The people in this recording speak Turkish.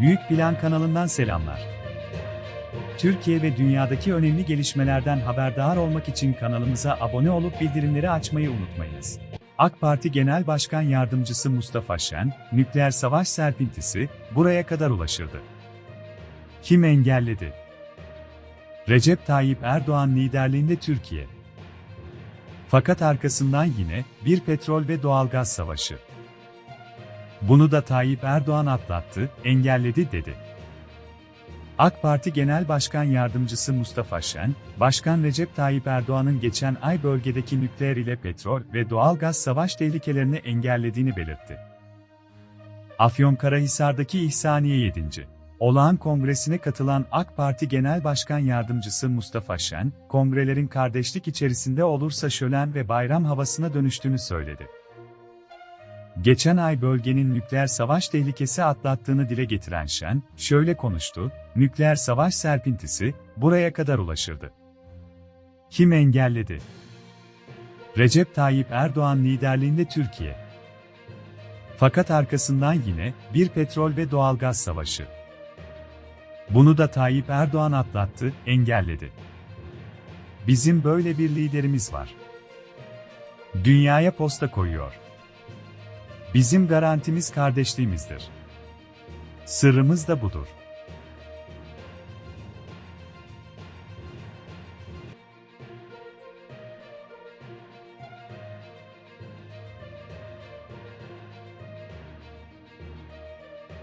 Büyük Plan kanalından selamlar. Türkiye ve dünyadaki önemli gelişmelerden haberdar olmak için kanalımıza abone olup bildirimleri açmayı unutmayınız. AK Parti Genel Başkan Yardımcısı Mustafa Şen, nükleer savaş serpintisi buraya kadar ulaşırdı. Kim engelledi? Recep Tayyip Erdoğan liderliğinde Türkiye. Fakat arkasından yine bir petrol ve doğalgaz savaşı. Bunu da Tayyip Erdoğan atlattı, engelledi dedi. AK Parti Genel Başkan Yardımcısı Mustafa Şen, Başkan Recep Tayyip Erdoğan'ın geçen ay bölgedeki nükleer ile petrol ve doğalgaz savaş tehlikelerini engellediğini belirtti. Afyonkarahisar'daki İhsaniye 7. Olağan Kongresine katılan AK Parti Genel Başkan Yardımcısı Mustafa Şen, kongrelerin kardeşlik içerisinde olursa şölen ve bayram havasına dönüştüğünü söyledi. Geçen ay bölgenin nükleer savaş tehlikesi atlattığını dile getiren Şen, şöyle konuştu, nükleer savaş serpintisi, buraya kadar ulaşırdı. Kim engelledi? Recep Tayyip Erdoğan liderliğinde Türkiye. Fakat arkasından yine, bir petrol ve doğalgaz savaşı. Bunu da Tayyip Erdoğan atlattı, engelledi. Bizim böyle bir liderimiz var. Dünyaya posta koyuyor. Bizim garantimiz kardeşliğimizdir. Sırrımız da budur.